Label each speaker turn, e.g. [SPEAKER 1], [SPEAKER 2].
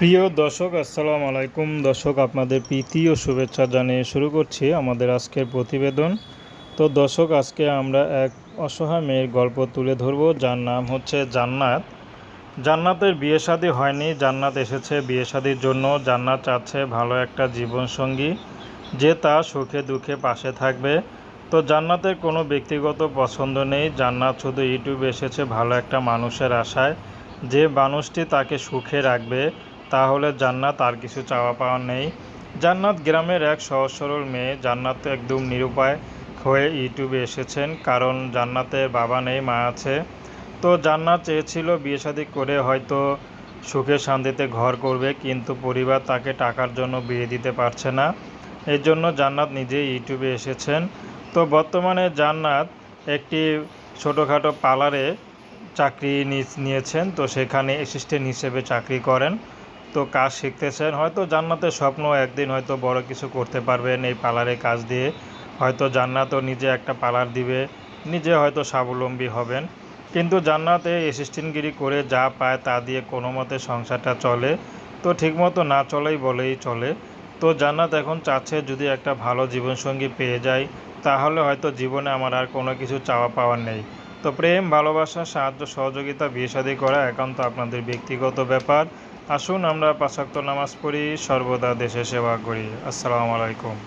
[SPEAKER 1] প্রিয় দর্শক, আসসালামু আলাইকুম। দর্শক, আপনাদের প্রীতি ও শুভেচ্ছা জানিয়ে শুরু করছি আমাদের আজকের প্রতিবেদন। তো দর্শক, আজকে আমরা এক অসহায় মেয়ের গল্প তুলে ধরব। যার নাম হচ্ছে জান্নাত। জান্নাতের বিয়ে শাদী হয়নি। জান্নাত এসেছে বিয়ে শাদির জন্য। জান্নাত চাচ্ছে ভালো একটা জীবনসঙ্গী, যে তার সুখে দুঃখে পাশে থাকবে। তো জান্নাতের কোনো ব্যক্তিগত পছন্দ নেই। জান্নাত শুধু ইউটিউবে এসেছে ভালো একটা মানুষের আশায়, যে মানুষটি তাকে সুখে রাখবে। তাহলে জান্নাত আর কিছু চাওয়া পাওয়া নেই। জান্নাত গ্রামের এক সহজ সরল মেয়ে জান্নাত একদম নিরুপায় হয়ে ইউটিউবে এসেছেন, কারণ জান্নাতের বাবা নেই, মা আছে। তো জান্নাত চেয়েছিল বিয়ে শাদী করে হয়তো সুখে শান্তিতে ঘর করবে, কিন্তু পরিবার তাকে টাকার জন্য বিয়ে দিতে পারছে না। এর জন্য জান্নাত নিজেই ইউটিউবে এসেছেন। তো বর্তমানে জান্নাত একটি ছোটোখাটো পার্লারে চাকরি নিয়েছেন, তো সেখানে অ্যাসিস্ট্যান্ট হিসেবে চাকরি করেন। তো কাজ শিখতেছেন। হয়তো জান্নাতের স্বপ্ন একদিন হয়তো বড় কিছু করতে পারবেন এই পার্লারে কাজ দিয়ে। হয়তো জান্নাতও নিজে একটা পার্লার দিবে, নিজে হয়তো স্বাবলম্বী হবেন। কিন্তু জান্নাতে অ্যাসিস্ট্যান্টগিরি করে যা পায় তা দিয়ে কোনো মতে সংসারটা চলে। তো ঠিকমতো না চলেই বলেই চলে। তো জান্নাত এখন চাচ্ছে যদি একটা ভালো জীবনসঙ্গী পেয়ে যায় তাহলে হয়তো জীবনে আমার আর কোনো কিছু চাওয়া পাওয়ার নেই। তো প্রেম, ভালোবাসা, সাহায্য, সহযোগিতা, বিয়ে শাদী করা একান্ত আপনাদের ব্যক্তিগত ব্যাপার। আসুন আমরা পাঁচাক্ত নামাজ পড়ি সর্বদা দেশে সেবা করি। আসসালামু আলাইকুম।